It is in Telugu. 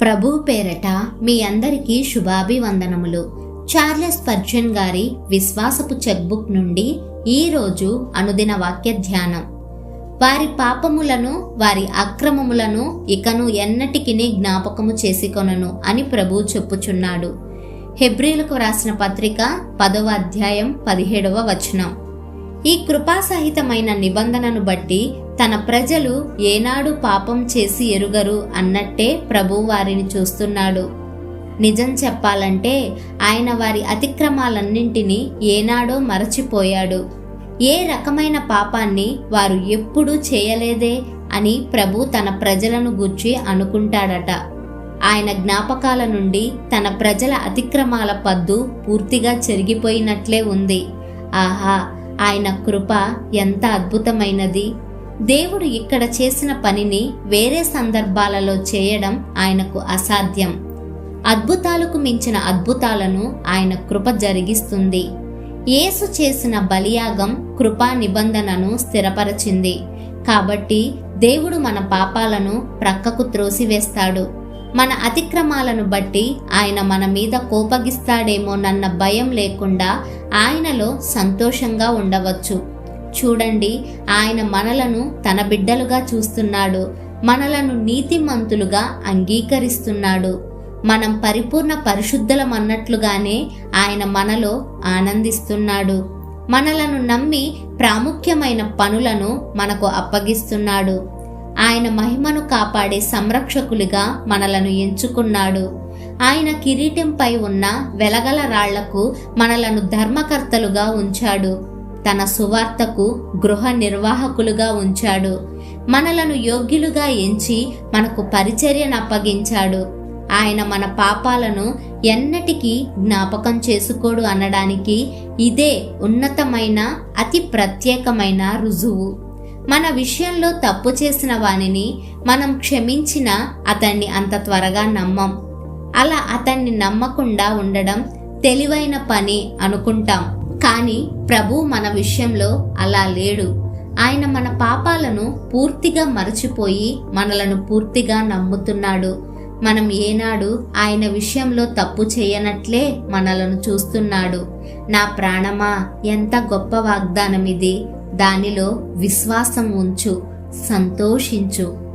ప్రభు పేరట మీ అందరికీ శుభాభివందనములు. చార్లెస్ పర్జన్ గారి విశ్వాసపు చెక్బుక్ నుండి ఈ రోజు అనుదిన వాక్య ధ్యానం. వారి పాపములను వారి అక్రమములను ఇకను ఎన్నటికిని జ్ఞాపకము చేసుకొనను అని ప్రభు చెప్పుచున్నాడు. హెబ్రిలకు రాసిన పత్రిక పదవ అధ్యాయం పదిహేడవ వచనం. ఈ కృపాసహితమైన నిబంధనను బట్టి తన ప్రజలు ఏనాడు పాపం చేసి ఎరుగరు అన్నట్టే ప్రభు వారిని చూస్తున్నాడు. నిజం చెప్పాలంటే ఆయన వారి అతిక్రమాలన్నింటినీ ఏనాడో మరచిపోయాడు. ఏ రకమైన పాపాన్ని వారు ఎప్పుడూ చేయలేదే అని ప్రభు తన ప్రజలను గూర్చి అనుకుంటాడట. ఆయన జ్ఞాపకాల నుండి తన ప్రజల అతిక్రమాల పద్దు పూర్తిగా చెరిగిపోయినట్లే ఉంది. ఆహా! ఆయన కృప ఎంత అద్భుతమైనది. దేవుడు ఇక్కడ చేసిన పనిని వేరే సందర్భాలలో చేయడం ఆయనకు అసాధ్యం. అద్భుతాలకు మించిన అద్భుతాలను ఆయన కృప జరిగిస్తుంది. యేసు చేసిన బలియాగం కృపా నిబంధనను స్థిరపరచింది. కాబట్టి దేవుడు మన పాపాలను ప్రక్కకు త్రోసివేస్తాడు. మన అతిక్రమాలను బట్టి ఆయన మన మీద కోపగిస్తాడేమోనన్న భయం లేకుండా ఆయనలో సంతోషంగా ఉండవచ్చు. చూడండి ఆయన మనలను తన బిడ్డలుగా చూస్తున్నాడు. మనలను నీతిమంతులుగా అంగీకరిస్తున్నాడు. మనం పరిపూర్ణ పరిశుద్ధలమన్నట్లుగానే ఆయన మనలో ఆనందిస్తున్నాడు. మనలను నమ్మి ప్రాముఖ్యమైన పనులను మనకు అప్పగిస్తున్నాడు. ఆయన మహిమను కాపాడే సంరక్షకులుగా మనలను ఎంచుకున్నాడు. ఆయన కిరీటంపై ఉన్న వెలగల రాళ్ళకు మనలను ధర్మకర్తలుగా ఉంచాడు. తన సువార్తకు గృహ నిర్వాహకులుగా ఉంచాడు. మనలను యోగ్యులుగా ఎంచి మనకు పరిచర్యను అప్పగించాడు. ఆయన మన పాపాలను ఎన్నటికీ జ్ఞాపకం చేసుకోడు అనడానికి ఇదే ఉన్నతమైన అతి ప్రత్యేకమైన రుజువు. మన విషయంలో తప్పు చేసిన వానిని మనం క్షమించిన అతన్ని అంత త్వరగా నమ్మం. అలా అతన్ని నమ్మకుండా ఉండడం తెలివైన పని అనుకుంటాం. కానీ ప్రభు మన విషయంలో అలా లేడు. ఆయన మన పాపాలను పూర్తిగా మరచిపోయి మనలను పూర్తిగా నమ్ముతున్నాడు. మనం ఏనాడు ఆయన విషయంలో తప్పు చేయనట్లే మనలను చూస్తున్నాడు. నా ప్రాణమా ఎంత గొప్ప వాగ్దానం ఇది దానిలో విశ్వాసం ఉంచు సంతోషించు.